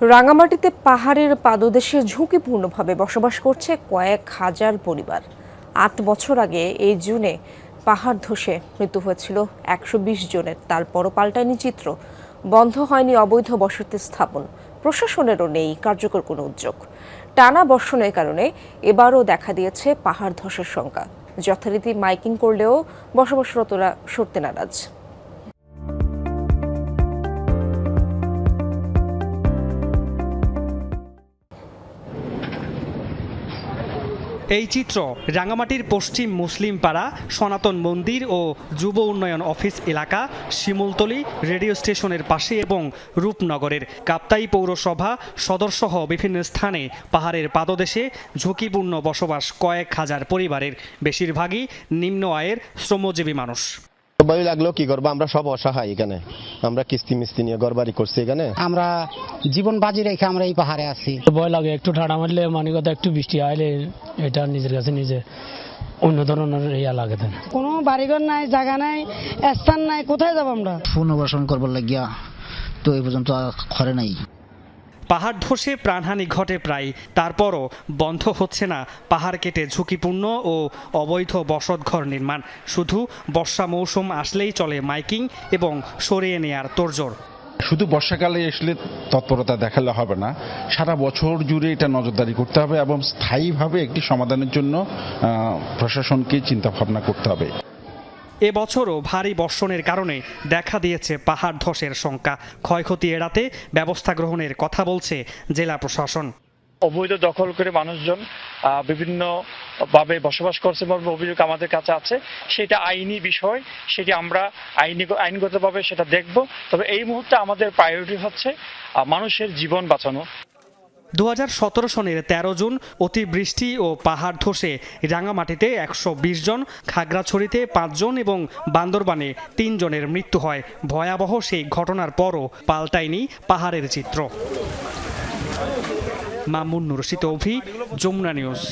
রাঙামাটিতে পাহাড়ের পাদদেশে ঝুঁকিপূর্ণভাবে বসবাস করছে কয়েক হাজার পরিবার। আট বছর আগে এই জুনে পাহাড় ধসে মৃত্যু হয়েছিল একশো বিশ জনের। তারপরও পাল্টায়নি চিত্র। বন্ধ হয়নি অবৈধ বসতি স্থাপন। প্রশাসনেরও নেই কার্যকর কোনো উদ্যোগ। টানা বর্ষণের কারণে এবারও দেখা দিয়েছে পাহাড় ধসের সংখ্যা। যথারীতি মাইকিং করলেও বসবাসরতরা সরতে নারাজ। এই চিত্র রাঙামাটির পশ্চিম মুসলিম পাড়া, সনাতন মন্দির ও যুব উন্নয়ন অফিস এলাকা, শিমুলতলি রেডিও স্টেশনের পাশে এবং রূপনগরের কাপ্তাই পৌরসভা সদরসহ বিভিন্ন স্থানে পাহাড়ের পাদদেশে ঝুঁকিপূর্ণ বসবাস কয়েক হাজার পরিবারের বেশিরভাগই নিম্ন আয়ের শ্রমজীবী মানুষ। ভয় লাগল কি করব? আমরা সব অসহায় এখানে। আমরা কিস্তি মিস্তি নিয়ে ঘরবাড়ি করছি এখানে। আমরা জীবন বাজি রেখে আমরা এই পাহাড়ে আছি। ভয় লাগে একটু ঠাড়া মারলে মানে কথা একটু বৃষ্টি আইলে এটা নিজের কাছে নিজে অন্য ধরনের ইয়া লাগে কোনো বাড়িঘর নাই জায়গা নাই স্থান নাই কোথায় যাব আমরা? পুনর্বাসন করবার লাগিয়া তো এই পর্যন্ত আর করে নাই। পাহাড় ধসে প্রাণহানি ঘটে প্রায়। তারপরও বন্ধ হচ্ছে না। পাহাড় কেটে ঝুঁকিপূর্ণ ও অবৈধ বসতঘর নির্মাণ। শুধু বর্ষা মৌসুম আসলেই চলে মাইকিং এবং সরিয়ে নেয়ার তোড়জোড়। শুধু বর্ষাকালে আসলে তৎপরতা দেখালে হবে না। সারা বছর জুড়ে এটা নজরদারি করতে হবে এবং স্থায়ীভাবে একটি সমাধানের জন্য প্রশাসনকে চিন্তা ভাবনা করতে হবে। এবছরও ভারী বর্ষণের কারণে দেখা দিয়েছে পাহাড় ধসের শঙ্কা ক্ষয়ক্ষতি এড়াতে ব্যবস্থা গ্রহণের কথা বলছে জেলা প্রশাসন। অবৈধ দখল করে মানুষজন আহ, বিভিন্নভাবে বসবাস করছে বা অভিযোগ আমাদের কাছে আছে। সেটা আইনি বিষয় সেটি আমরা আইনি আইনগতভাবে সেটা দেখব। তবে এই মুহূর্তে আমাদের প্রায়োরিটি হচ্ছে মানুষের জীবন বাঁচানো। দু সতেরো সনের তেরো জুন অতিবৃষ্টি ও পাহাড় ধসে রাঙামাটিতে একশো বিশ জন, খাগড়াছড়িতে পাঁচজন এবং বান্দরবানে তিনজনের মৃত্যু হয়। ভয়াবহ সেই ঘটনার পরও পাল্টায়নি পাহাড়ের চিত্র। মামুন নুরসি অভি, যমুনা নিউজ।